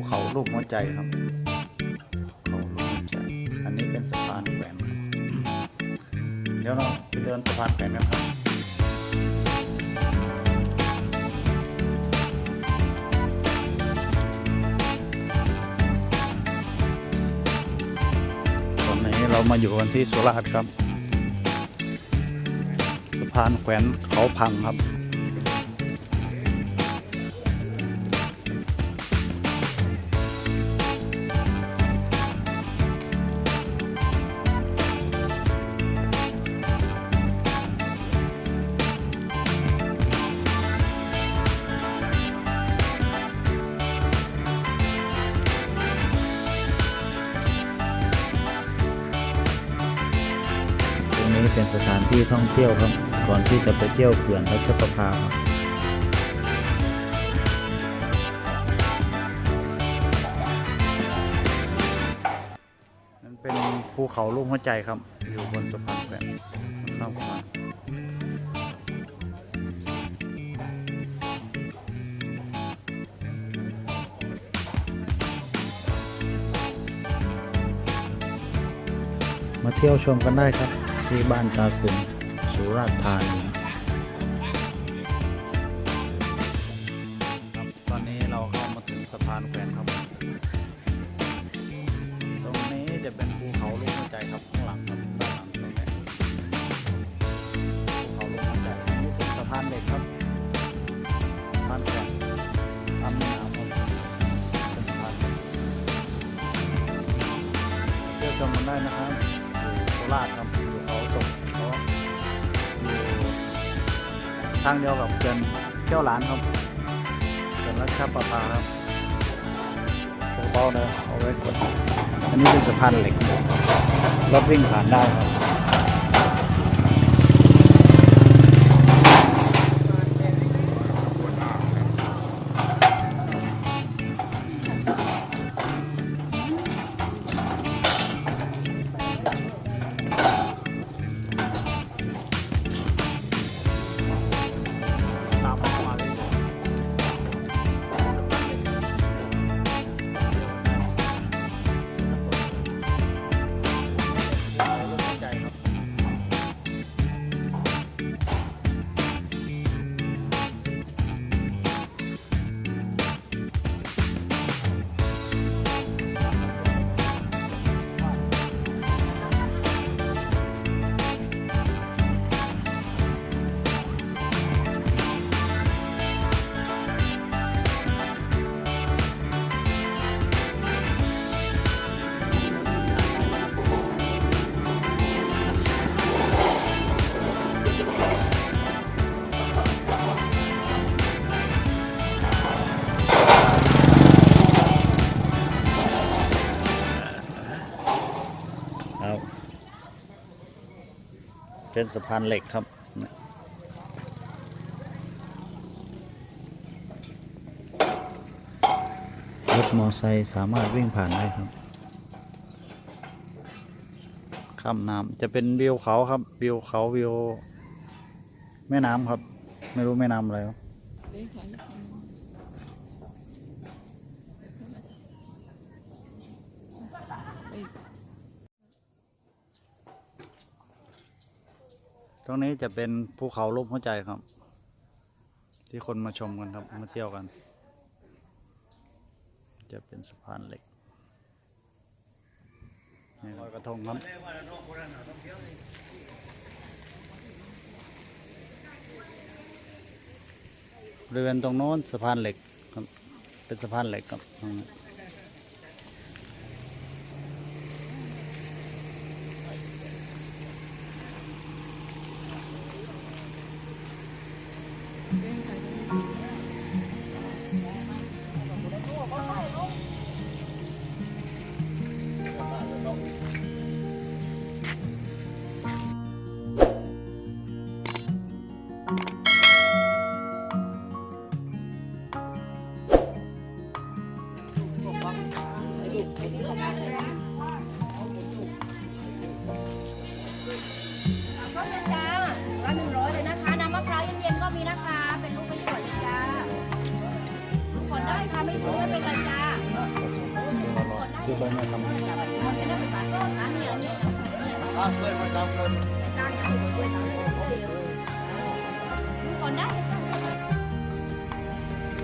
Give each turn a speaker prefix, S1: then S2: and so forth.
S1: ภูเขารูปหัวใจครับภูเขารูปหัวใจ อันนี้เป็นสะพานแขวนครับเดี๋ยวเราไปเดินสะพานแขวนกันครับตอนนี้เรามาอยู่กันที่สุราษฎร์ครับ สะพานแขวนเขาพังครับ นี้เป็นสถานที่ท่องเที่ยวครับก่อนที่จะไปเที่ยวเขื่อนรัชประภาครับนั่นเป็นภูเขาลูกหัวใจครับ อยู่บนสะพานแขวนข้างสะพานมาเที่ยวชมกันได้ครับ ที่บ้านตาขุนสุราษฎร์ธานีครับตอนนี้เราเข้ามาถึงสะพานแขวนครับ ตรงนี้จะเป็นภูเขาลูกหัวใจครับข้างหลังครับด้านหลังตรงนี้ภูเขาลูกหัวใจนี่เป็นสะพานเหล็กครับสะพานแขวนทำในน้ำครับเป็นสะพานเหล็กเที่ยวชมกันได้นะครับโคราชครับ ทางเดียวกับเกินเที่ยวหลานครับเกินรัชประภาครับเบาๆเลยเอาไว้กดอันนี้เป็นสะพานเหล็กรถวิ่งผ่านได้ครับ เป็นสะพานเหล็กครับรถมอไซค์สามารถวิ่งผ่านได้ครับ ข้ามน้ำจะเป็นวิวเขาครับวิวเขาวิวแม่น้ำครับ ไม่รู้แม่น้ำอะไรครับ รงนี้จะเป็นภูเขารูปหัวใจครับ ที่คนมาชมกันครับ มาเที่ยวกัน จะเป็นสะพานเหล็กนี่ลอยกระทงครับบริเวณตรงโน้นสะพานเหล็กครับ เป็นสะพานเหล็กครับตรงนี้ Amém. ช่วยคนตา
S2: มคน